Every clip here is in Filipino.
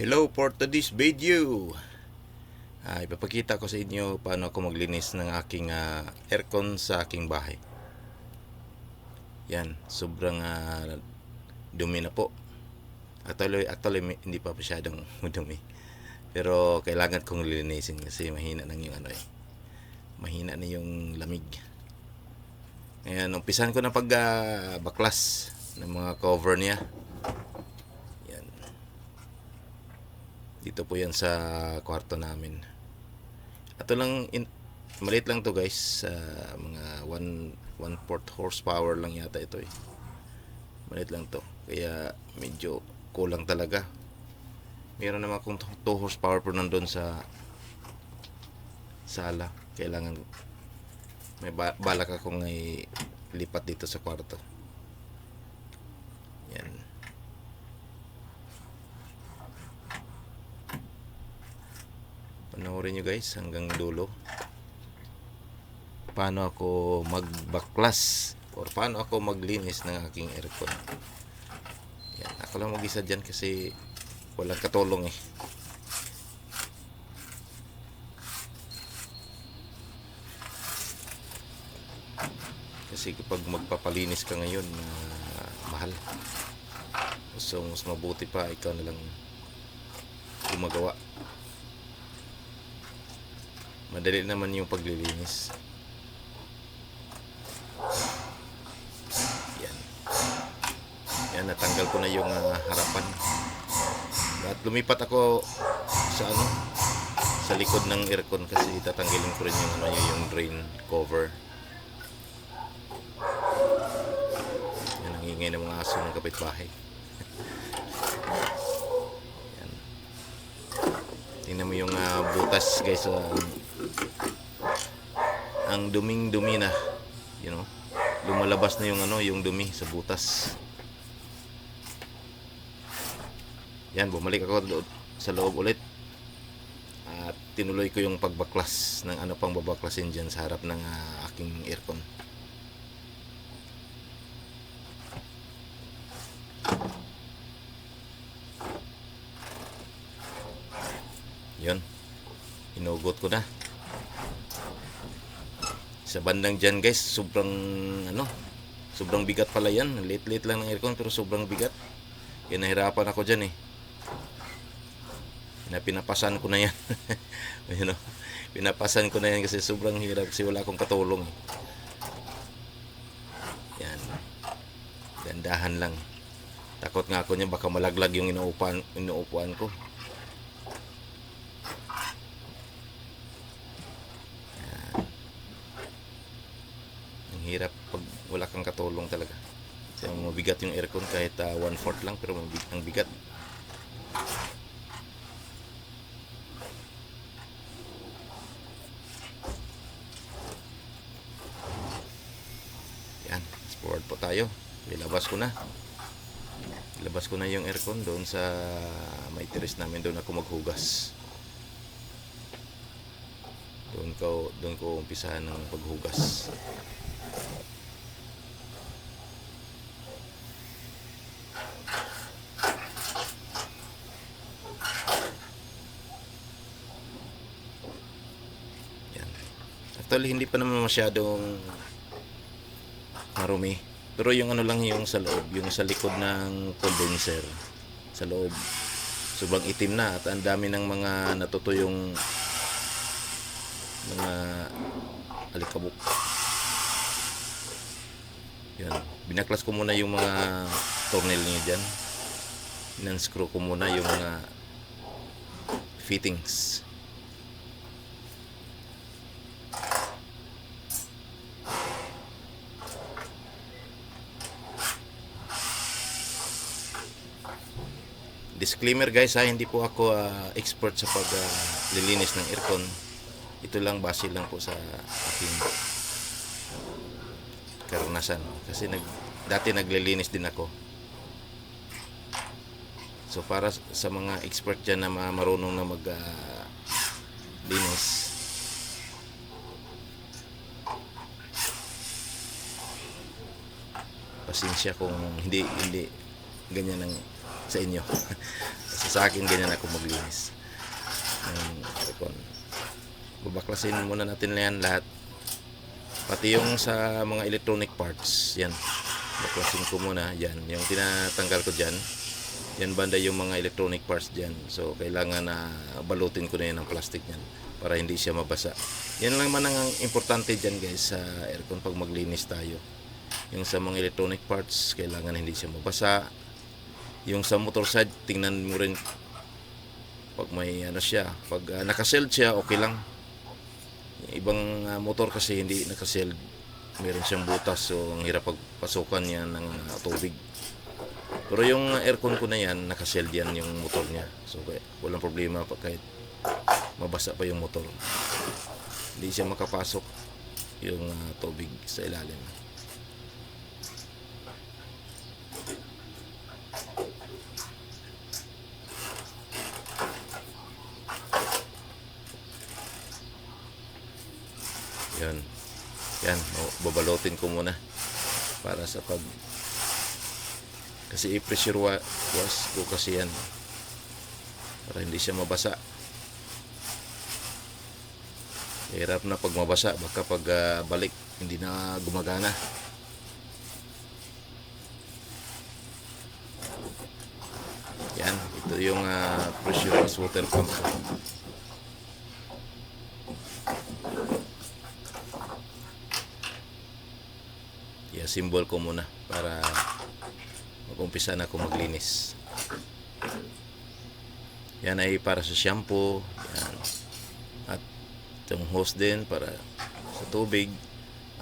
Hello for today's video. Ah, ipapakita ko sa inyo paano ako maglinis ng aking ah, aircon sa aking bahay. Yan, sobrang ah, dumi na po. Actually, actually hindi pa masyadong dumi. Pero kailangan kong linisin kasi mahina nang yung ano eh. Mahina na yung lamig. Ngayon, umpisan ko na pag ah, baklas ng mga cover niya. Yan. Dito po yan sa kwarto namin. Ito lang, in, maliit lang to guys. sa mga 1 1 fourth horsepower lang yata ito eh. Maliit lang to. Kaya medyo kulang talaga. Meron naman akong 2 horsepower pero nandun sa sala. Kailangan may ba- balak akong ay lipat dito sa kwarto. Yan. Panoorin nyo guys hanggang dulo. Paano ako magbaklas or paano ako maglinis ng aking aircon. Yan. Ako lang mag-isa dyan kasi walang katulong eh. Kasi kapag magpapalinis ka ngayon, ah, mahal. So, mas mabuti pa ikaw na lang gumagawa. Madali naman yung paglilinis. Yan. Yan, natanggal ko na yung ah, harapan. At lumipat ako sa ano, sa likod ng aircon kasi tatanggalin ko rin yung ano yung drain cover. Yan ang ng mga aso ng kapitbahay. Yan. Tingnan mo yung ah, butas guys. ah, ang duming dumi na. You know. Lumalabas na yung ano, yung dumi sa butas. Yan, bumalik ako sa loob ulit. At tinuloy ko yung pagbaklas ng ano pang babaklasin dyan sa harap ng ah, aking aircon. Yun. Hinugot ko na. Sa bandang dyan guys, sobrang ano, sobrang bigat pala yan. Late-late lang ng aircon pero sobrang bigat. Kaya nahirapan ako dyan eh. Na pinapasan ko na yan. you know, pinapasan ko na yan kasi sobrang hirap kasi wala akong katulong eh. Yan. Gandahan lang. Takot nga ako niya baka malaglag yung inuupuan, inuupuan ko. Hirap pag wala kang katulong talaga. Kasi ang mabigat yung aircon kahit 1/4 lang pero mabig ang bigat. Yan, forward po tayo. Ilabas ko na. Ilabas ko na yung aircon doon sa may terrace namin doon ako maghugas. Doon ko doon ko umpisahan ng paghugas. Yan. Actually hindi pa naman masyadong marumi. Pero yung ano lang yung sa loob, yung sa likod ng condenser sa loob. Sobrang itim na at ang dami ng mga natutuyong mga alikabok. Yan. Binaklas ko muna yung mga tornil niya dyan. Inanscrew ko muna yung mga fittings. Disclaimer guys ha, hindi po ako ah, expert sa paglilinis ng aircon. Ito lang base lang po sa aking karanasan. Kasi nag, dati naglilinis din ako. So para sa mga expert dyan na ma- marunong na mag ah, linis, pasensya kung hindi hindi ganyan ang sa inyo. Sa akin, ganyan ako maglinis. Aircon. Babaklasin muna natin na yan lahat. Pati yung sa mga electronic parts, yan. Baklasin ko muna, yan. Yung tinatanggal ko dyan, yan banda yung mga electronic parts dyan. So, kailangan na balutin ko na yan ng plastic yan para hindi siya mabasa. Yan lang man ang importante dyan guys sa aircon pag maglinis tayo. Yung sa mga electronic parts, kailangan hindi siya mabasa. Yung sa motor side, tingnan mo rin pag may ano siya. Pag uh, nakaseld siya, okay lang. Yung ibang ah, motor kasi hindi nakaseld. Meron siyang butas so ang hirap pagpasukan yan ng ah, tubig. Pero yung aircon ko na yan, nakaseld yan yung motor niya. So kaya walang problema pa kahit mabasa pa yung motor. Hindi siya makapasok yung ah, tubig sa ilalim. Yan. Yan, o, babalotin ko muna para sa pag kasi i-pressure wa- wash ko kasi yan para hindi siya mabasa. Hirap na pag mabasa, baka pag ah, balik hindi na gumagana. Yan, ito yung ah, pressurized water pump. I-symbol ko muna para mag-umpisa na ako maglinis. Yan ay para sa shampoo. Yan. At itong hose din para sa tubig.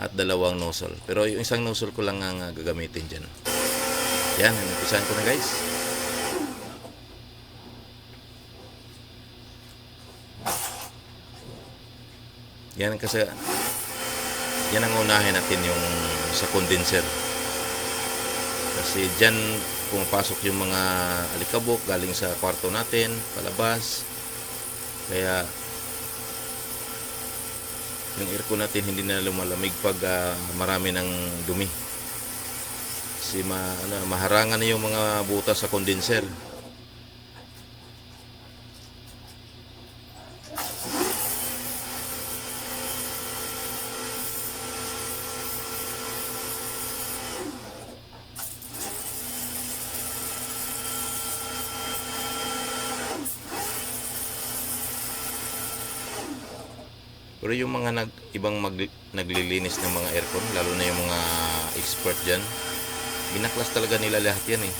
At dalawang nozzle. Pero yung isang nozzle ko lang ang ah, gagamitin dyan. Yan, umpisahan ko na guys. Yan kasi yan ang unahin natin yung sa condenser. Kasi dyan pumapasok yung mga alikabok galing sa kwarto natin, palabas. Kaya yung aircon natin hindi na lumalamig pag ah, marami ng dumi. Kasi ma, ano, maharangan na yung mga butas sa condenser. Pero yung mga nag, ibang mag, naglilinis ng mga aircon, lalo na yung mga expert dyan, binaklas talaga nila lahat yan eh.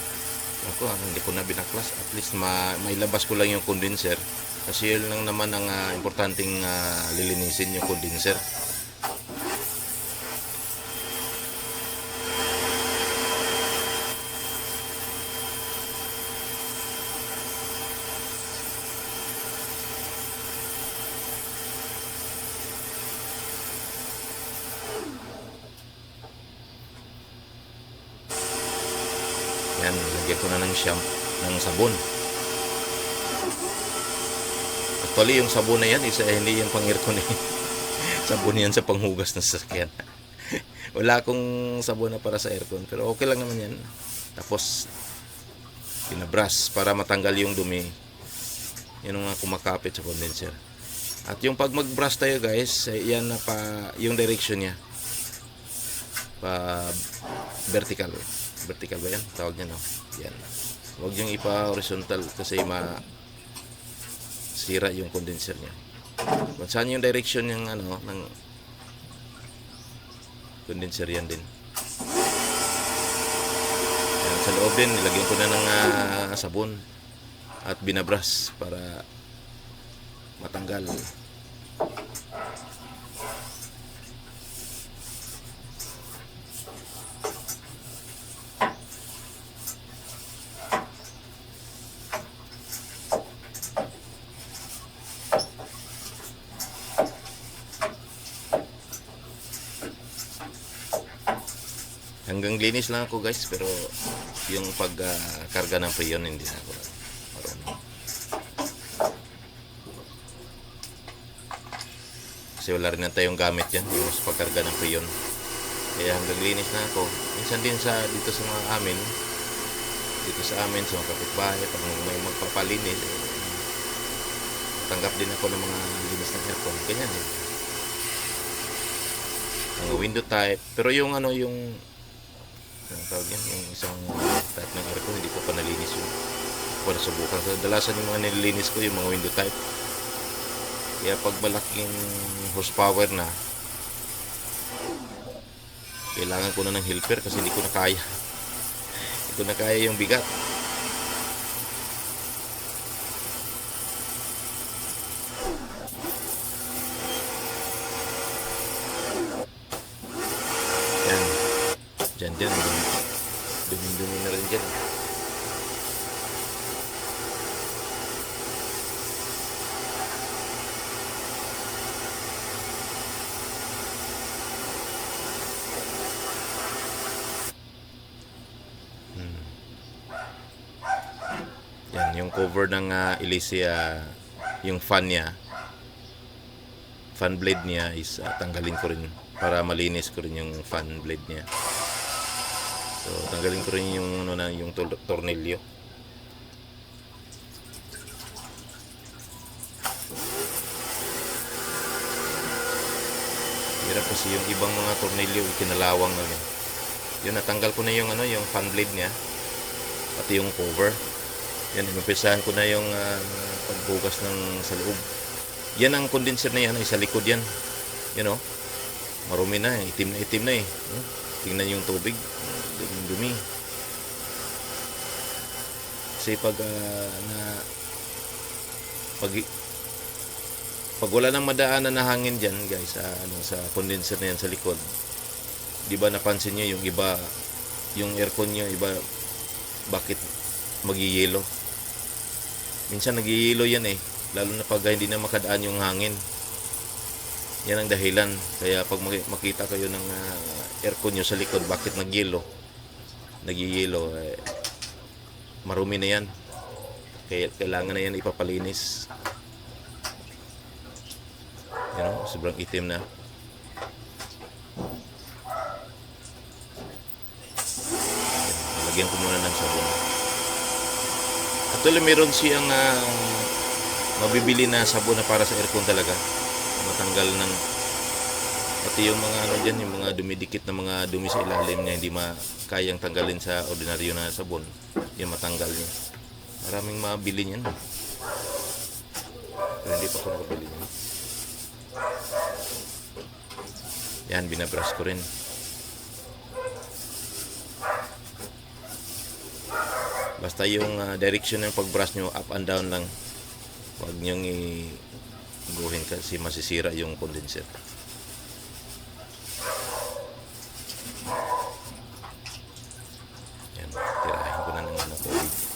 Ako, ah, hindi ko na binaklas. At least ma, mailabas ko lang yung condenser. Kasi yun lang naman ang ah, importanteng ah, lilinisin yung condenser. Yan, lagyan ko na ng shampoo, ng sabon. Actually, yung sabon na yan, isa hindi yan pang aircon eh. sabon yan sa panghugas ng sasakyan. Wala akong sabon na para sa aircon, pero okay lang naman yan. Tapos, pinabrush para matanggal yung dumi. Yan ang kumakapit sa condenser. At yung pag mag-brush tayo guys, eh, yan na pa, yung direction niya. Pa vertical. Vertical ba yan? Tawag niya no? Yan. Huwag yung ipa-horizontal kasi ma sira yung condenser niya. Kung saan yung direction ng ano, ng condenser yan din. Yan, sa loob din, nilagyan ko na ng ah, sabon at binabras para matanggal. Hanggang linis lang ako guys pero yung pagkarga ng prion hindi na ako marunong. Kasi wala rin na tayong gamit yan yung sa pagkarga ng prion. Kaya hanggang linis na ako. Minsan din sa dito sa mga amin dito sa amin sa mga kapitbahay pag may magpapalinis eh, tanggap din ako ng mga linis ng aircon ganyan eh mga window type pero yung ano yung ang tawag yan? Yung isang type ng aircon hindi ko pa nalinis yun. Hindi ko nasubukan so dalasan yung mga nililinis ko yung mga window type. Kaya pag malaking horsepower na kailangan ko na ng helper kasi hindi ko na kaya. Hindi ko na kaya yung bigat yan dyan dyan dumi dumi na rin dyan Yan, yung cover ng uh, Elysia, yung fan niya, fan blade niya is ah, tanggalin ko rin para malinis ko rin yung fan blade niya. So, tanggalin ko rin yung ano na yung tor- tornilyo. Hirap kasi yung ibang mga tornilyo ikinalawang na yun. Yun, natanggal ko na yung ano, yung fan blade niya. Pati yung cover. Yan, inumpisahan ko na yung ah, pagbukas ng sa loob. Yan ang condenser na yan, ay sa likod yan. Yan o. Marumi na, eh. itim na itim na eh. Hmm? Tingnan yung tubig, yung dumi. Kasi pag ah, na pag pag wala nang madaanan na hangin diyan, guys, sa ano sa condenser na yan sa likod. 'Di ba napansin niyo yung iba yung aircon niyo iba bakit magiyelo? Minsan nagiyelo yan eh. Lalo na pag hindi na makadaan yung hangin. Yan ang dahilan. Kaya pag maki- makita kayo ng ah, aircon nyo sa likod, bakit nagyelo? Nagyelo. Eh, marumi na yan. Kaya kailangan na yan ipapalinis. Yan o, sobrang itim na. Lagyan ko muna ng sabon. Actually, meron siyang ah, mabibili na sabon na para sa aircon talaga. Matanggal ng pati yung mga ano dyan, yung mga dumidikit na mga dumi sa ilalim niya, hindi makayang tanggalin sa ordinaryo na sabon. Yung matanggal niya. Maraming mabili niyan. Pero hindi pa ako nakabili niyan. Yan, binabrush ko rin. Basta yung ah, direction ng pagbrush nyo, up and down lang. Huwag nyong i-guhin kasi masisira yung condenser. Yan, tirahin ko na ng ano, tubig.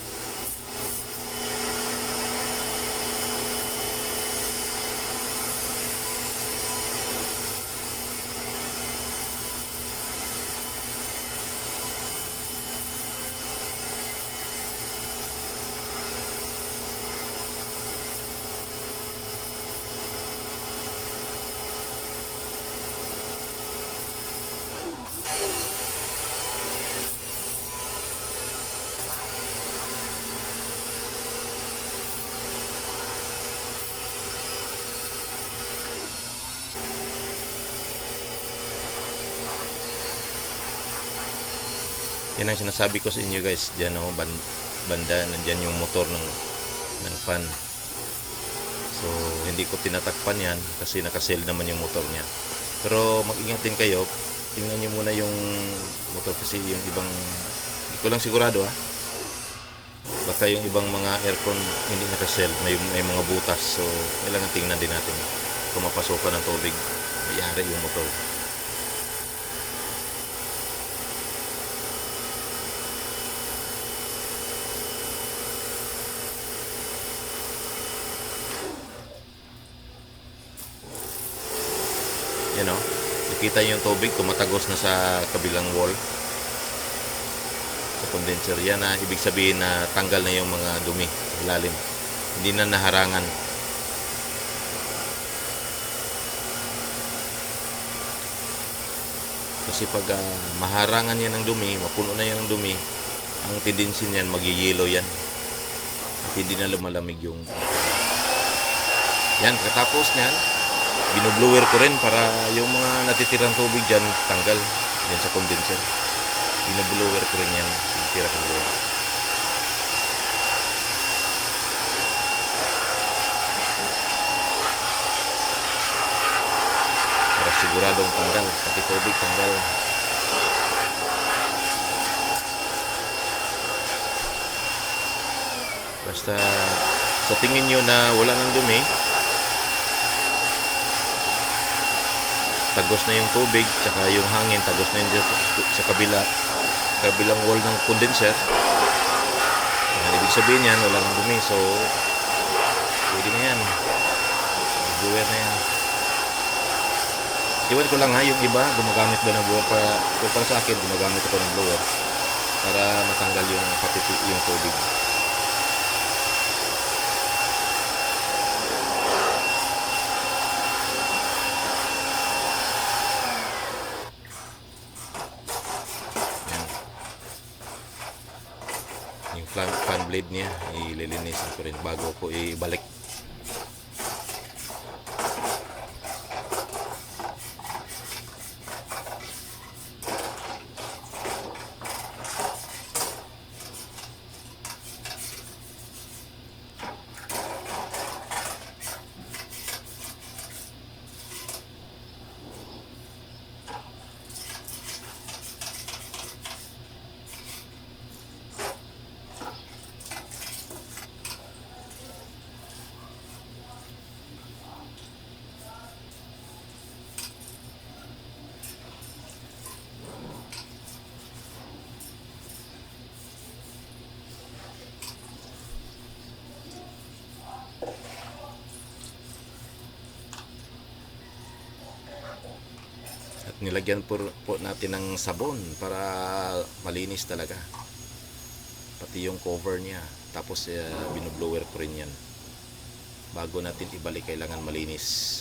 Yan ang sinasabi ko sa inyo guys. Diyan oh, ban banda, nandyan yung motor ng, ng fan. So, hindi ko tinatakpan yan kasi nakasell naman yung motor niya. Pero mag-ingat din kayo. Tingnan nyo muna yung motor kasi yung ibang, hindi ko lang sigurado ha. Baka yung ibang mga aircon hindi nakasell, may, may mga butas. So, kailangan tingnan din natin kung mapasokan ng tubig. Mayari yung motor. Yan o. Nakita yung tubig, tumatagos na sa kabilang wall. Sa condenser. Yan na, ibig sabihin na tanggal na yung mga dumi sa ilalim. Hindi na naharangan. Kasi pag ah, maharangan yan ng dumi, mapuno na yan ng dumi, ang tendency niyan magiyelo yan. At hindi na lumalamig yung yan, katapos niyan, binublower ko rin para yung mga natitirang tubig dyan, tanggal. Yan sa condenser. Binublower ko rin yan, yung tira kong blower. Para siguradong tanggal, pati tubig tanggal. Basta sa tingin nyo na wala nang dumi, tagos na yung tubig, tsaka yung hangin, tagos na dito sa kabila, kabilang wall ng condenser. Yan, ibig sabihin yan, wala nang dumi. So, pwede na yan. Blower na yan. Iwan ko lang ha, yung iba, gumagamit ba ng blower para, para sa akin, gumagamit ako ng blower para matanggal yung yung tubig. Yan. Yung fan, fan blade niya, ililinisin ko rin bago ko ibalik. Nilagyan po, po natin ng sabon para malinis talaga. Pati yung cover niya. Tapos uh, binublower ko rin yan. Bago natin ibalik, kailangan malinis.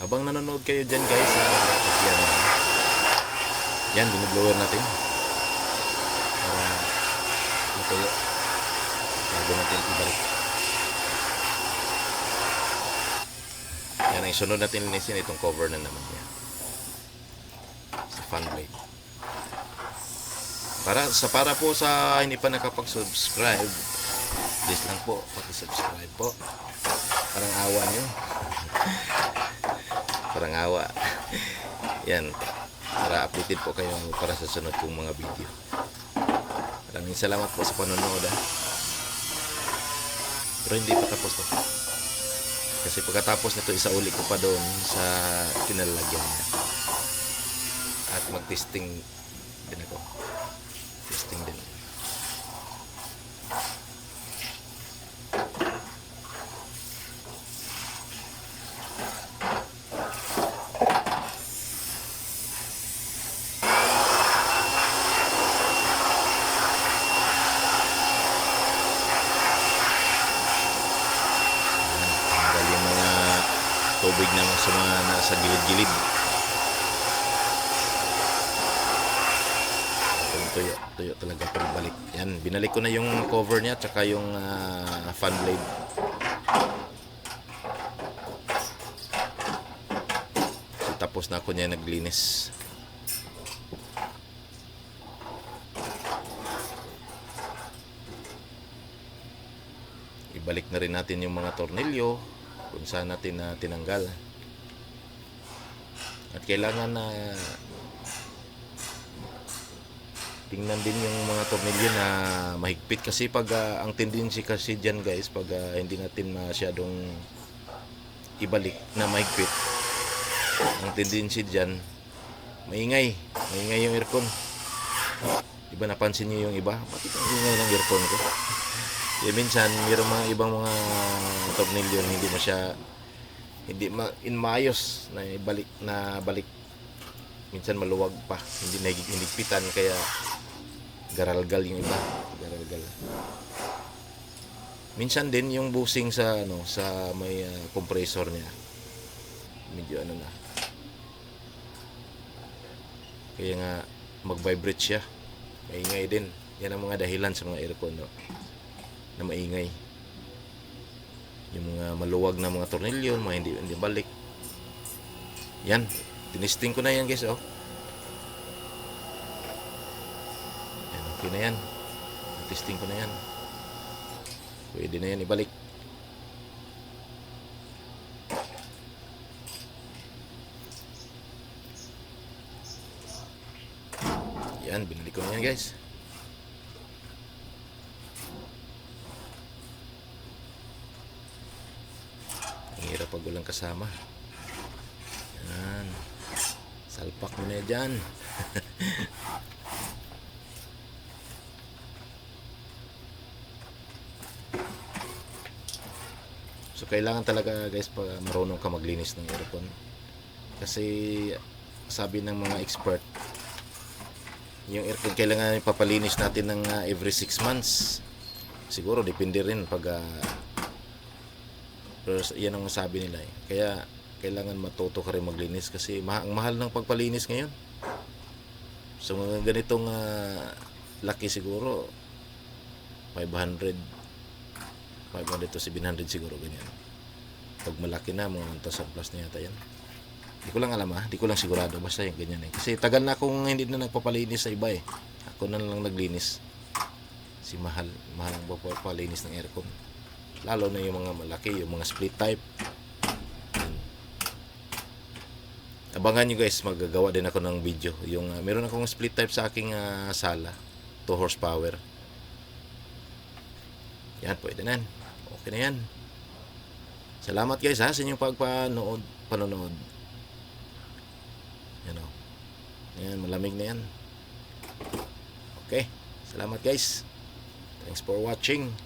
Habang nanonood kayo dyan guys, uh, yan, yan, binublower natin. Para matuyo. Bago natin ibalik. Ang sunod natin linisin itong cover na naman niya. Sa fan blade. Para sa para po sa hindi pa nakapag-subscribe, please lang po paki-subscribe po. Parang awa niyo. Parang awa. Yan. Para updated po kayo para sa sunod kong mga video. Maraming salamat po sa panonood. ah. Pero hindi pa tapos to. Kasi pagkatapos nito, isauli ko pa doon sa kinalagyan niya. At mag-testing din ako. Testing din. Tanggal yung mga tubig na sa mga nasa gilid-gilid. Tuyo, tuyo, talaga pagbalik. Yan, binalik ko na yung cover niya tsaka yung ah, fan blade. So, tapos na ako niya naglinis. ibalik na rin natin yung mga tornilyo kung saan natin na tinanggal at kailangan na tingnan din yung mga tornilyo na mahigpit kasi pag ah, ang tendency kasi dyan guys pag ah, hindi natin masyadong ibalik na mahigpit ang tendency dyan maingay maingay yung aircon Diba napansin niyo yung iba? Bakit ang ng earphone ko? Eh, minsan, mayroong mga ibang mga tornilyo hindi mo siya hindi ma in maayos na balik na balik minsan maluwag pa hindi na hinigpitan kaya garalgal yung iba garalgal minsan din yung busing sa ano sa may ah, compressor niya medyo ano na Kaya nga mag-vibrate siya. Maingay din. Yan ang mga dahilan sa mga aircon no? na maingay. Yung mga maluwag na mga tornilyo, mga hindi, hindi balik. Yan. Tinisting ko na yan guys. Oh. Yan, okay na yan. Testing ko na yan. Pwede na yan ibalik. Yan, binili ko na yan guys. Ang hirap pag walang kasama. Yan. Salpak mo na dyan. So kailangan talaga guys pag marunong ka maglinis ng aircon. Kasi sabi ng mga expert, yung aircon kailangan ipapalinis natin ng ah, every 6 months. Siguro depende rin pag ah, pero yan ang sabi nila eh. Kaya kailangan matuto ka rin maglinis kasi ma- ang mahal ng pagpalinis ngayon. So mga ganitong ah, laki siguro 500 500 to 700 siguro ganyan. Pag malaki na, mga 1,000 plus na yata yan. Hindi ko lang alam ah, hindi ko lang sigurado. Basta yung ganyan eh. Kasi tagal na akong hindi na nagpapalinis sa iba eh. Ako na lang naglinis. Si mahal, mahal ang papalinis ng aircon. Lalo na yung mga malaki, yung mga split type. Abangan nyo guys, magagawa din ako ng video. Yung, ah, meron akong split type sa aking ah, sala. 2 horsepower. Yan, pwede na. Okay na yan. Salamat guys ha sa inyong pagpanood, panonood. Yan o. Yan, malamig na yan. Okay. Salamat guys. Thanks for watching.